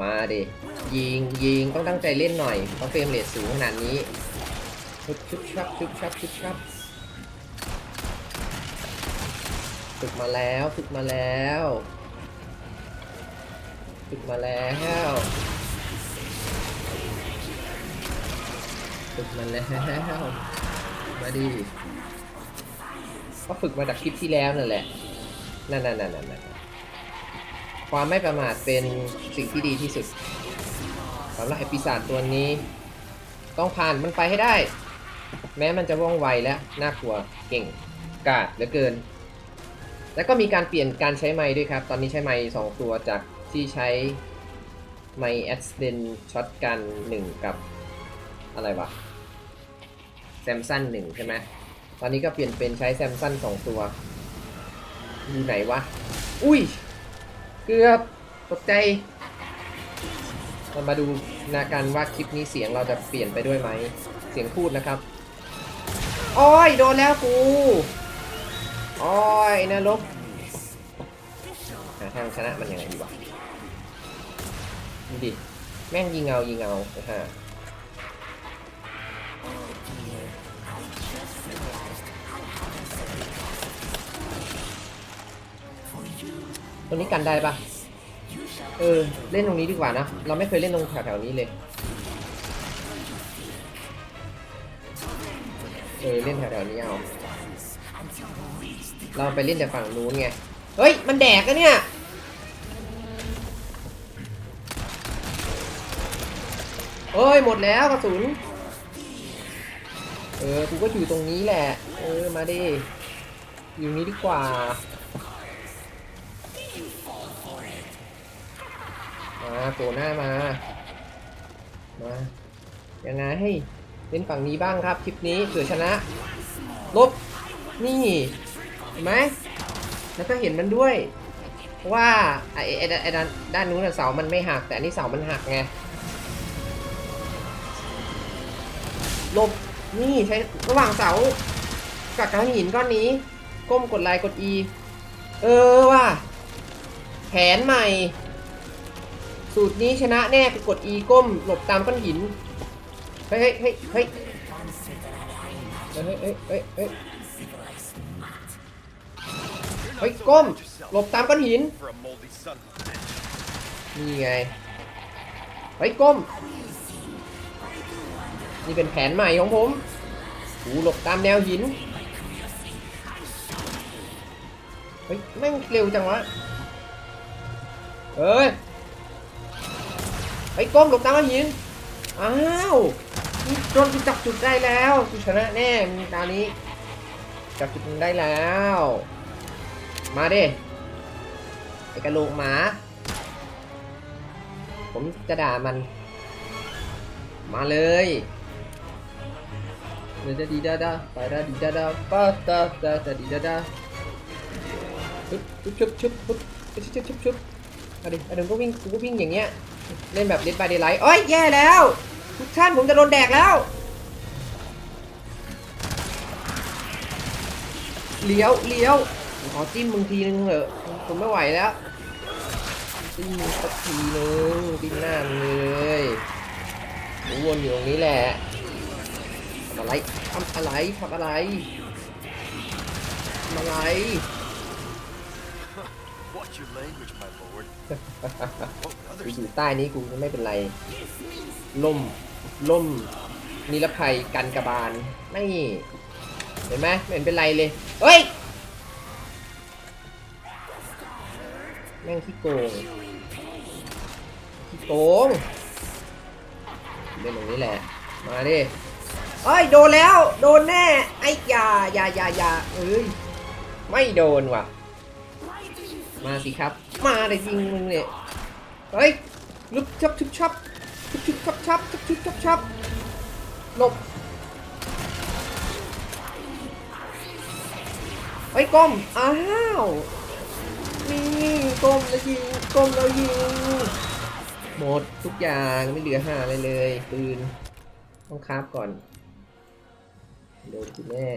มาดิยิงยิงต้องตั้งใจเล่นหน่อยเพราะเฟรมเรทสูงขนาดนี้ชุบชุบชับชุบชับชุบชับฝึกมาแล้วฝึกมาแล้วฝึกมาแล้วฝึกมาแล้วมาดิก็ฝึกมาจากคลิปที่แล้วนั่นแหละนั่นนั่นนั่นนั่น ความไม่ประมาทเป็นสิ่งที่ดีที่สุดสำหรับไอปีศาจตัวนี้ ต้องผ่านมันไปให้ได้ แม้มันจะว่องไวและน่ากลัวเก่งกาจเหลือเกิน แล้วก็มีการเปลี่ยนการใช้ไม้ด้วยครับ ตอนนี้ใช้ไม้สองตัวจากที่ใช้ไม้แอดเดนช็อตกันหนึ่งกับอะไรวะแซมซันหนึ่งใช่ไหมตอนนี้ก็เปลี่ยนเป็นใช้แซมซันสองตัวอยู่ไหนวะ อุ้ย เกือบตกใจเรามาดูนาการว่าคลิปนี้เสียงเราจะเปลี่ยนไปด้วยไหม เสียงพูดนะครับอ้อยโดนแล้วกูอ้อยนรกหาทางชนะมันยังไงดีวะดูดิแม่งยิงเงายิงเงาฮะ ตัวนี้กันได้ปะเออ เล่นตรงนี้ดีกว่านะ เราไม่เคยเล่นตรงแถวๆนี้เลย เออ เล่นแถวๆนี้เอา เราไปเล่นแต่ฝั่งนู้นไง เฮ้ย มันแดกอะเนี่ย เอ้ย หมดแล้วกระสุน เออ กูก็อยู่ตรงนี้แหละ เออ มาดิ อยู่นี้ดีกว่า มาโผล่หน้ามา มายังไงให้เล่นฝั่งนี้บ้างครับคลิปนี้เผื่อชนะลบนี่เห็นไหมแล้วก็เห็นมันด้วยว่าไอ้ไอ้ไอ้ด้านด้านนู้นนะเสามันไม่หักแต่อันนี้เสามันหักไงลบนี่ใช้ระหว่างเสากับก้อนหินก้อนนี้ ก้มกดไลค์กด E เออว่ะแผนใหม่ สูตรนี้ชนะแน่คือกด E ก้มหลบตามก้อนหิน เฮ้ยเฮ้ยเฮ้ยเฮ้ยเฮ้ยเฮ้ยเฮ้ยเฮ้ยก้มหลบตามก้อนหิน นี่ไง เฮ้ยก้ม นี่เป็นแผนใหม่ของผมหูหลบตามแนวหิน เฮ้ยแม่งเร็วจังวะเฮ้ย เฮ้ยก้มหลบตามหิน อ้าวโดนกูจับจุดได้แล้วกูชนะแน่ มีตานี้ จับจุดมันได้แล้ว มาดิไอกระโหลกหมา ผมจะด่ามัน มาเลยเดดาดีดาดาไปดาดีดาดาปาตาดาดาดีดาดาชุบชุบชุบชุบชุบชุบชุบชุบชุบเอาดิเอาดิก็วิ่งกูก็วิ่งอย่างเงี้ย เล่นแบบเดดบายเดย์ไลท์โอ้ยแย่แล้ว ทุกท่านผมจะโดนแดกแล้ว เลี้ยวเลี้ยวขอจิ้มมึงทีนึงเถอะผมไม่ไหวแล้วจิ้มมึงสักทีนึงจิ้มหน้ามึงเลยกูวนอยู่ตรงนี้แหละทำอะไรทำอะไรทำอะไรทำอะไร Watch your language, my lord. กูอยู่ใต้นี้กูไม่เป็นไร ล่ม ล่ม นิรภัยกันกระบาล ไม่ เห็นไหมไม่เห็นเป็นไรเลย เฮ้ย แม่งขี้โกงขี้โกงเล่นตรงนี้แหละ มาดิเอ้ย โดนแล้ว โดนแน่ ไอ้ยายายายาเอ้ย ไม่โดนว่ะ มาสิครับ มาเลยยิงมึงเนี่ย เฮ้ยลุกชับชุบชับชุบชุบชับชับชุบชุบชับชับหลบเฮ้ยก้มอ้าวนี่ก้มแล้วยิงก้มแล้วยิงหมดทุกอย่างไม่เหลือห้าอะไรเลยปืนต้องคาบก่อนโดนกูแน่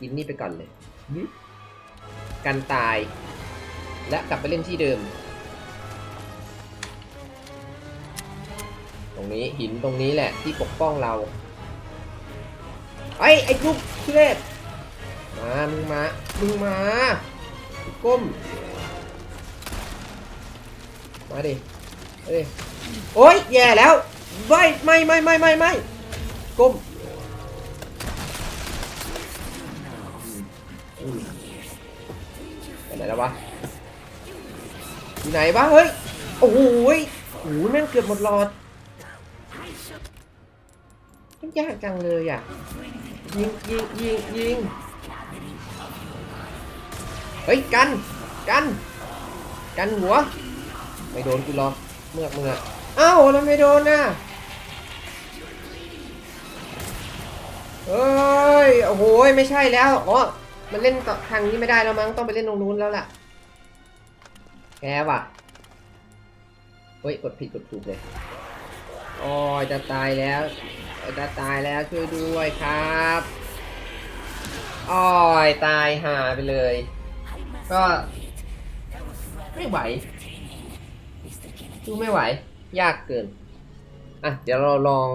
กินนี่ไปก่อนเลย กันตาย และกลับไปเล่นที่เดิม ตรงนี้หินตรงนี้แหละที่ปกป้องเรา ไอ้ไอ้ลูกเชือดมามึงมามึงมาก้ม มาดิเอ้ยโอ้ยแย่แล้ว ไม่ ไม่ ไม่ ไม่ ไม่ ไม่ ก้มไปไหนแล้ววะ อยู่ไหนวะเฮ้ย โอ้โหยโอ้โหแม่งเกือบหมดหลอดมันยากจังเลยอะ ยิงยิงยิงยิงเฮ้ย กัน กัน กันหัว ไม่โดนกูหรอกเมือกเมือกอ้าวแล้วไม่โดนน่ะเฮ้ย โอ้โหยไม่ใช่แล้ว อ๋อ มันเล่นต่อทางนี้ไม่ได้แล้วมั้ง ต้องไปเล่นตรงนู้นแล้วล่ะ แกว่ะ เฮ้ย กดผิดกดถูกเลย โอ้ยจะตายแล้ว จะตายแล้วช่วยด้วยครับโอ้ยตายหาไปเลย ก็ ไม่ไหวดูไม่ไหว ยากเกิน อะ เดี๋ยวเราลอง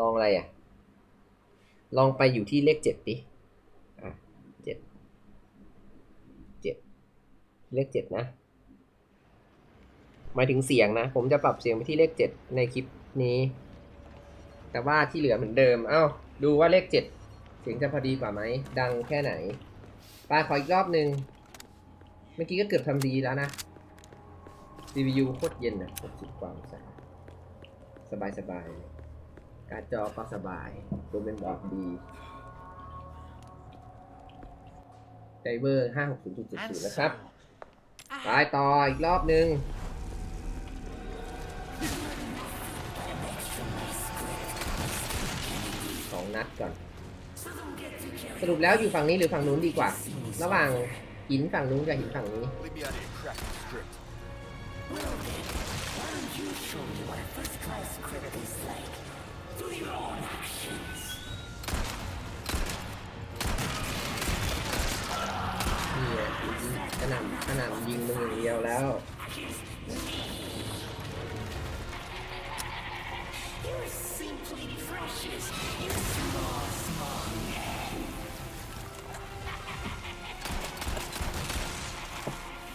ลองอะไรอะ ลองไปอยู่ที่เลขเจ็ดดิ อะเจ็ด เจ็ด เลขเจ็ดนะ หมายถึงเสียงนะ ผมจะปรับเสียงไปที่เลขเจ็ดในคลิปนี้ แต่ว่าที่เหลือเหมือนเดิม เอ้า ดูว่าเลขเจ็ดเสียงจะพอดีกว่าไหม ดังแค่ไหนไปขออีกรอบหนึ่งเมื่อกี้ก็เกือบทำดีแล้วนะ CPU โคตรเย็นอะ60กว่าองศาสบายสบาย การจอก็สบายตัวเป็นบอร์ดดีไดเวอร์560.70 นะครับ ไปต่ออีกรอบหนึ่งสองนัดก่อน สรุปแล้วอยู่ฝั่งนี้หรือฝั่งนู้นดีกว่า ระหว่างหินฝั่งนู้นกับหินฝั่งนี้ me out of your cracking script. นี่ไงขนาดขนาดยิงมึงอย่างเดียวแล้ว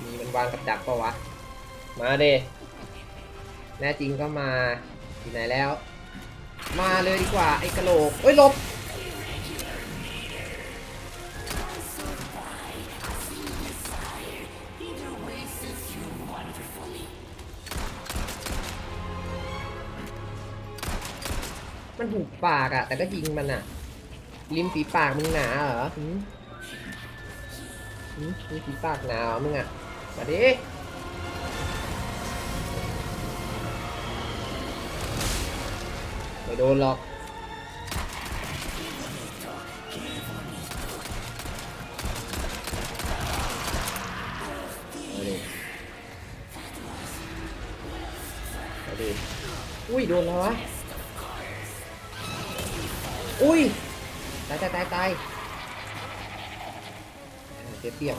มีมันวางกับดักปะวะ มาเดแน่จริงก็มาอยู่ไหนแล้ว มาเลยดีกว่าไอ้กระโหลกเอ้ยลบ ปากอะแต่ก็ยิงมันอะริมฝีปากมึงหนาเหรอหืมหืมริมฝีปากหนาเหรอมึงอะมาดิไม่โดนหรอกมาดิมาดิอุ้ยโดนแล้ววะ อุ้ย ตายตายตายตายเจ็บเปียก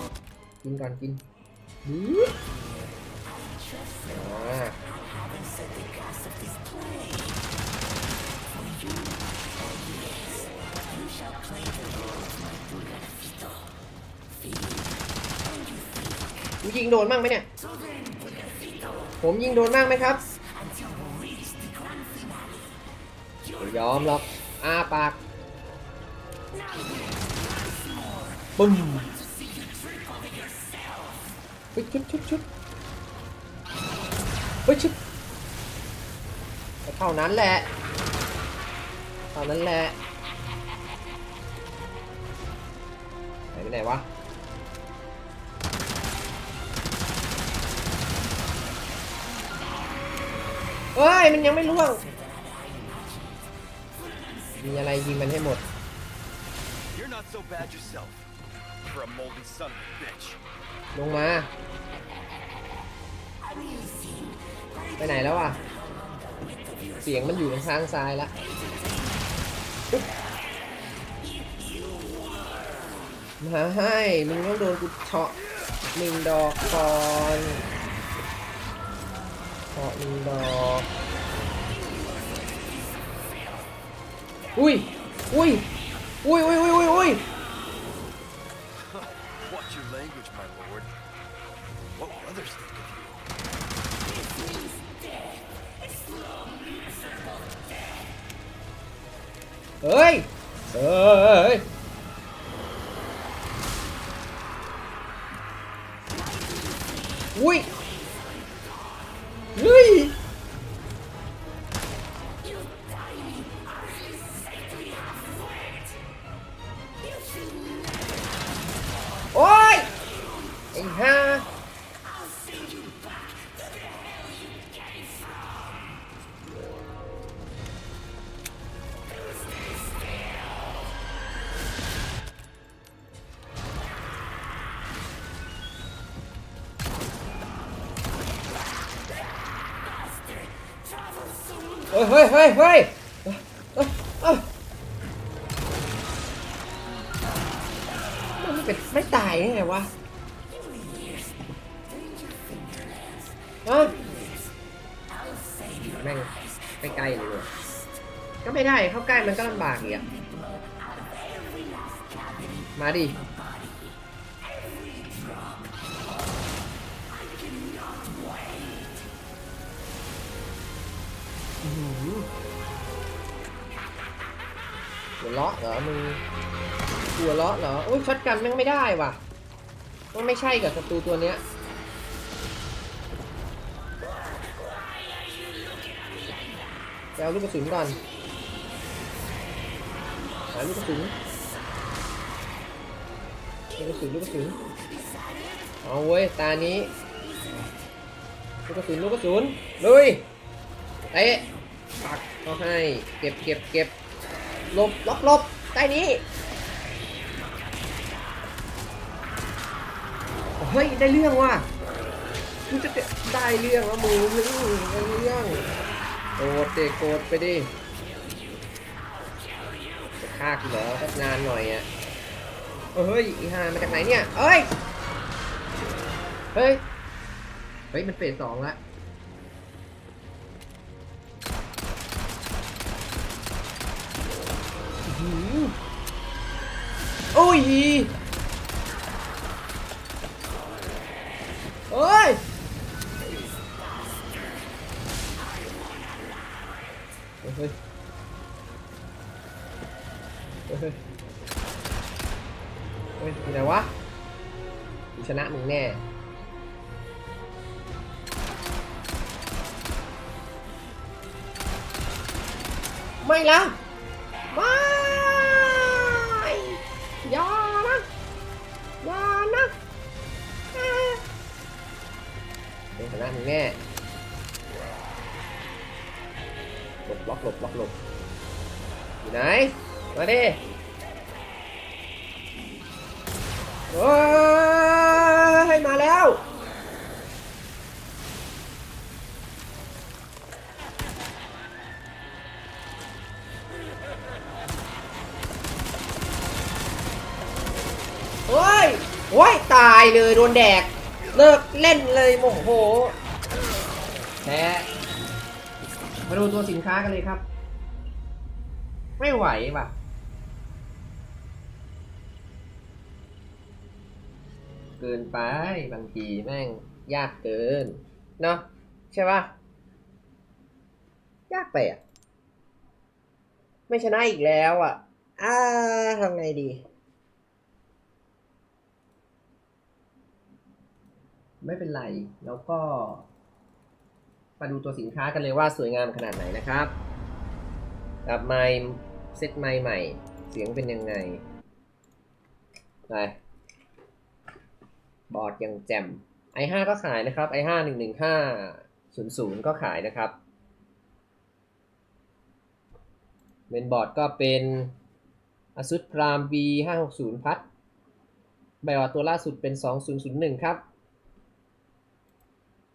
กินก่อนกินหืออ่ายิงโดนบ้างไหมเนี่ย ผมยิงโดนบ้างไหมครับยอมหรอก อ้าปากบึ้มเฮ้ยชุดชุดชุดเฮ้ยชุดก็เท่านั้นแหละเท่านั้นแหละไหนไปไหนวะเฮ้ย มันยังไม่ล่วง มีอะไรยิงมันให้หมด You're not so bad yourself. For a moldy son of a bitch. ลงมา ไปไหนแล้วอะ เสียงมันอยู่ทางข้างซ้ายละอุ๊บมาให้มึงต้องโดนกูเฉาะหนึ่งดอกก่อนเฉาาะหนึ่งดอก อุ้ยอุ้ยอุ้ยอุ้ยอุ้ยอุ้ยอุ้ย Watch your language, my lord. What will others think of you? เฮ้ย ไอ้ห่าเฮ้ ไม่ได้เข้าใกล้มันก็ลำบากอีกอะมาดิหัวเราะเหรอมึงหัวเราะเหรอโอ้ยช็อตกันแม่งไม่ได้ว่ะมันไม่ใช่กับศัตรูตัวเนี้ยไปเอาลูกกระสุนก่อนาลูกกระสุนลูกกระสุนลูกกระสุนเอาเว้ยตานี้ลูกกระสุนลูกกระสุนลุยเตะปักเขาให้เก็บเก็บเก็บลบลบลบใต้นี้เฮ้ยได้เรื่องว่ะมึงจะได้เรื่องแล้วมึงได้เรื่องโกรธเด็กโกรธไปดิ ฆ่ากูเหรอนานหน่อยอะเฮ้ยอีห่ามาจากไหนเนี่ยเอ้ย เฮ้ย เฮ้ย มันเฟสสองละโอ้ยโอ้ยเฮ้ยเฮ้ย เฮ้ยเฮ้ยอยู่ไหนวะกูชนะมึงแน่ไม่ละไม่อย่านะอย่านะเอ้ยเป็นชนะมึงแน่หลบล็อกหลบล็อกหลบอยู่ไหน มาดิโอ้ยมาแล้วโอ้ยโอ้ยตายเลยโดนแดก เลิกเล่นเลยโมโหแพ้มาดูตัวสินค้ากันเลยครับ ไม่ไหวว่ะ เกินไป บางทีแม่งยากเกิน เนาะใช่ปะยากไปอะ ไม่ชนะอีกแล้วอะ อ่าทำไงดี ไม่เป็นไร แล้วก็ มาดูตัวสินค้ากันเลยว่าสวยงามขนาดไหนนะครับกับไมค์เซตไมค์ใหม่ เสียงเป็นยังไง ไป บอร์ดยังแจ่ม i5 ก็ขายนะครับ i5 11500 ก็ขายนะครับเมนบอร์ดก็เป็น ASUS Prime B560 พัดไบออตัวล่าสุดเป็น 2001 ครับ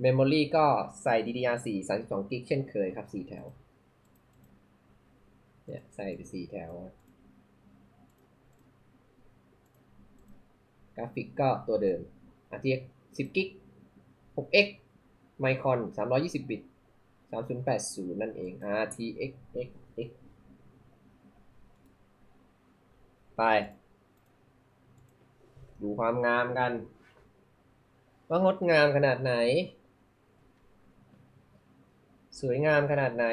Memory ก็ใส่ DDR4 32 g b เช่นเคยครับ 4 แถว เนี่ย ใส่ไป 4 แถว กราฟิกก็ตัวเดิม RTX 10 g b 6x Micron 320 บิตสามศูนย์แปดศูนย์นั่นเอง RTX X X ไป ดูความงามกัน ว่างดงามขนาดไหน สวยงามขนาดไหน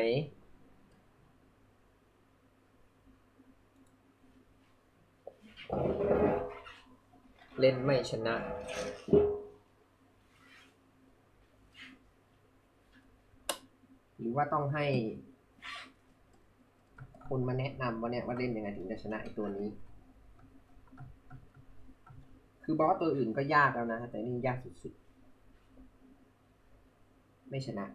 เล่นไม่ชนะหรือว่าต้องให้คนมาแนะนำว่าเนี่ยว่าเล่นยังไงถึงจะชนะไอตัวนี้ คือบอสตัวอื่นก็ยากแล้วนะ แต่นี่ยากสุดๆ ไม่ชนะ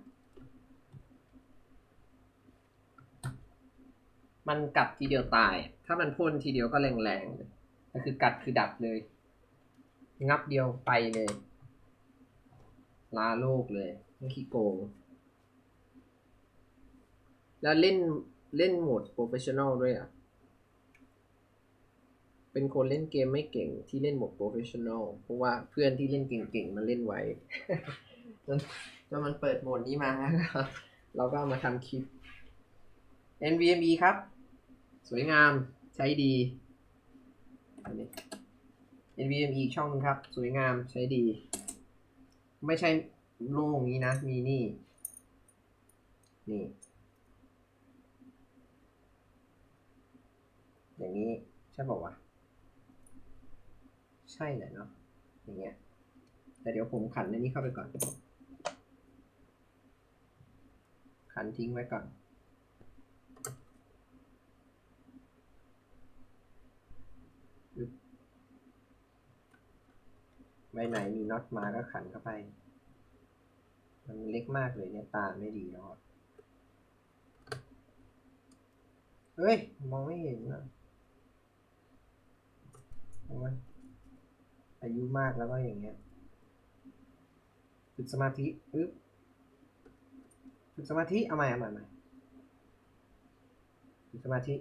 มันกัดทีเดียวตาย ถ้ามันพ่นทีเดียวก็แรงๆเลยแต่คือกัดคือดับเลย งับเดียวไปเลย ลาโลกเลยไม่ขี้โกง แล้วเล่นเล่นโหมดโปรเฟชชั่นอลด้วยอะ เป็นคนเล่นเกมไม่เก่งที่เล่นโหมดโปรเฟชชั่นอลเพราะว่าเพื่อนที่เล่นเก่งๆมันเล่นไว้จนจนมันเปิดโหมดนี้มา เราก็มาทำคลิป NVMe ครับ สวยงามใช้ดีอันนี้ NVMe อีกช่องหนึงครับ สวยงามใช้ดี ไม่ใช่โล่งนี้นะ มีนี่ นี่ อย่างนี้ใช่บอกว่าวะใช่แหละเนาะอย่างเงี้ยแต่เดี๋ยวผมขันในนี้เข้าไปก่อน ขันทิ้งไว้ก่อน ใบไหนมีน็อตมาก็ขันเข้าไป มันเล็กมากเลยเนี่ยตาไม่ดีแล้วอะเฮ้ย มองไม่เห็นนะโอ้ยอายุมากแล้วก็อย่างเงี้ยฝึกสมาธิอึ๊บฝึกสมาธิ เอาใหม่เอาใหม่เอาใหม่ฝึกสมาธิ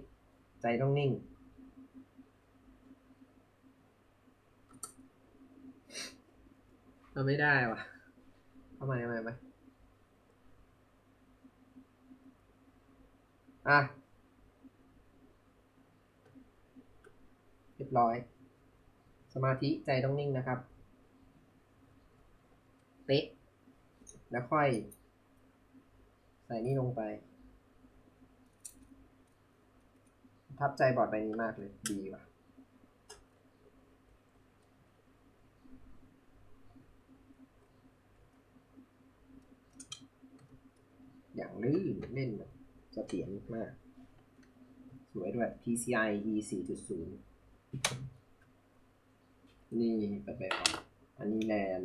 ใจต้องนิ่ง เราไม่ได้ว่ะเอาใหม่เอาใหม่เอาใหมอะเรียบร้อย สมาธิใจต้องนิ่งนะครับเป๊ะแล้วค่อย ใส่นี่ลงไป ทับใจบอร์ดใบนี้มากเลย ดีว่ะ อย่างลื่นเล่นแบบเสถียรมากสวยด้วย PCI E 4.0 นี่ไปไปก่อนอันนี้แลน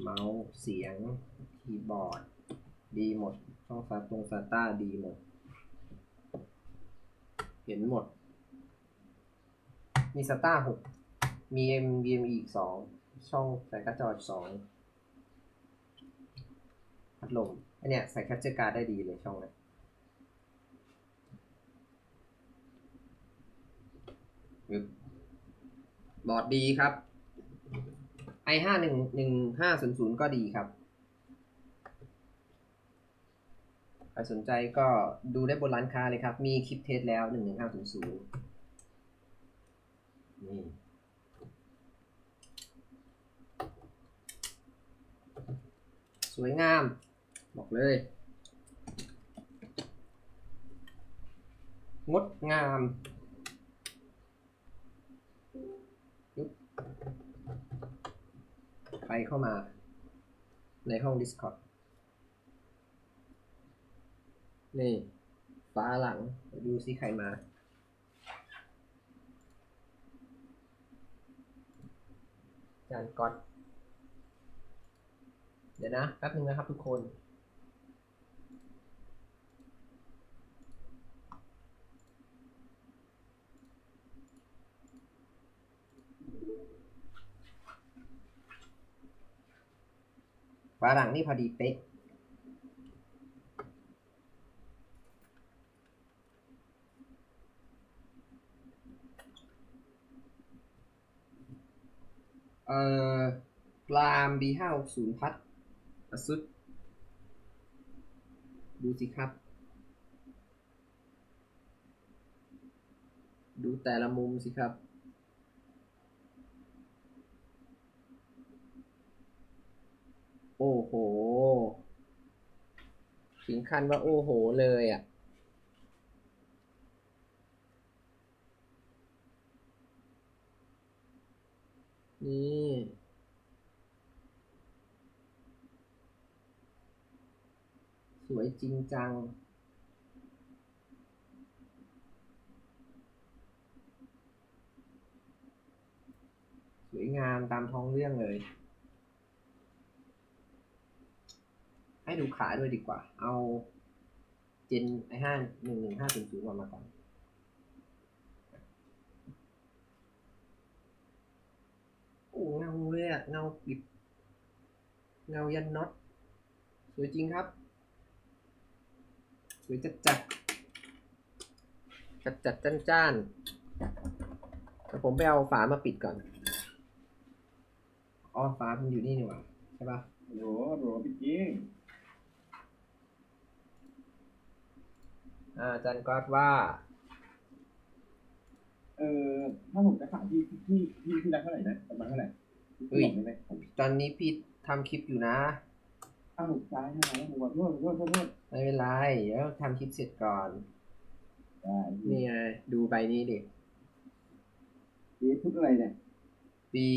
เมาส์เสียง คีย์บอร์ด ดีหมด ช่องซาตรงซาต้าดีหมด เห็นหมด มีสต้าหกมี MVME อีกสอง ช่องใส่การ์ดจออีกสองพัดลม อันเนี้ยใส่แคปเจอร์การ์ดได้ดีเลยช่องเนี้ยบบอร์ดดีครับ i ห้าหนึ่งหนึ่งห้าศูนย์ศูนย์ก็ดีครับ ใครสนใจก็ดูได้บนร้านค้าเลยครับ มีคลิปเทสแล้วหนึ่งหนึ่งห้าศูนย์ศูนย์นี่สวยงาม บอกเลย งดงามยุบใครเข้ามาในห้อง Discord นี่ฟ้าหลัง ดูซิใครมา จานก๊อตเดี๋ยวนะ แป๊บนึงนะครับทุกคน ฟ้าหลังนี่พอดีเป๊ะเอ่อกราม B ห้าศูนย์พัดอสุด ดูสิครับ ดูแต่ละมุมสิครับ โอ้โห ถึงขั้นว่าโอ้โหเลยอะ นี่สวยจริงจังสวยงามตามท้องเรื่องเลย ให้ดูขาด้วยดีกว่า เอาเจนไอห้าหนึ่งหนึ่งห้าศูนย์ศูนย์มาก่อนโอ้เงาเลยอะเงาปิดเงายันน็อตสวยจริงครับ สวยจัดจัดจัดจัดจ้านจ้านแต่ผมไปเอาฝามาปิดก่อนอ๋อฝามันอยู่นี่นี่หว่าใช่ปะโหลโหลพี่จริง อ่าอาจารย์ก๊อตว่า เออถ้าผมจะขายที่ที่ที่ที่รักเท่าไหร่นะประมาณเท่าไหร่เฮ้ยบอกได้ไหมผมตอนนี้พี่ทำคลิปอยู่นะ อ้าวซ้ายให้มาแล้วผมขอโทษขอโทษขอโทษไม่เป็นไร เดี๋ยวทำคลิปเสร็จก่อน ได้นี่ไงดูใบนี้ดิ นี่ชุดอะไรเนี่ย ปี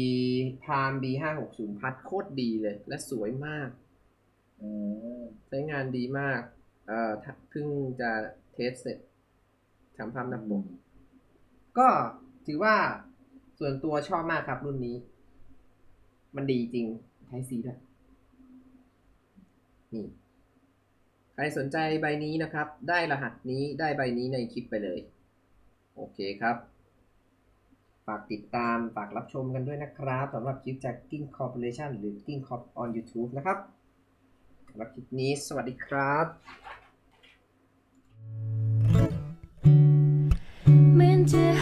พาม B ห้าหกศูนย์พัดโคตรดีเลย และสวยมาก เออใช้งานดีมาก เอ่อถ้าเพิ่งจะ เทสเสร็จทำภาพหน้าปกก็ถือว่าส่วนตัวชอบมากครับรุ่นนี้ มันดีจริงไทซีด้วยนี่ใครสนใจใบนี้นะครับ ได้รหัสนี้ได้ใบนี้ในคลิปไปเลย โอเคครับ ฝากติดตาม ฝากรับชมกันด้วยนะครับสำหรับคลิปจาก King Corporation หรือ King Corp on YouTube นะครับสำหรับคลิปนี้สวัสดีครับ เ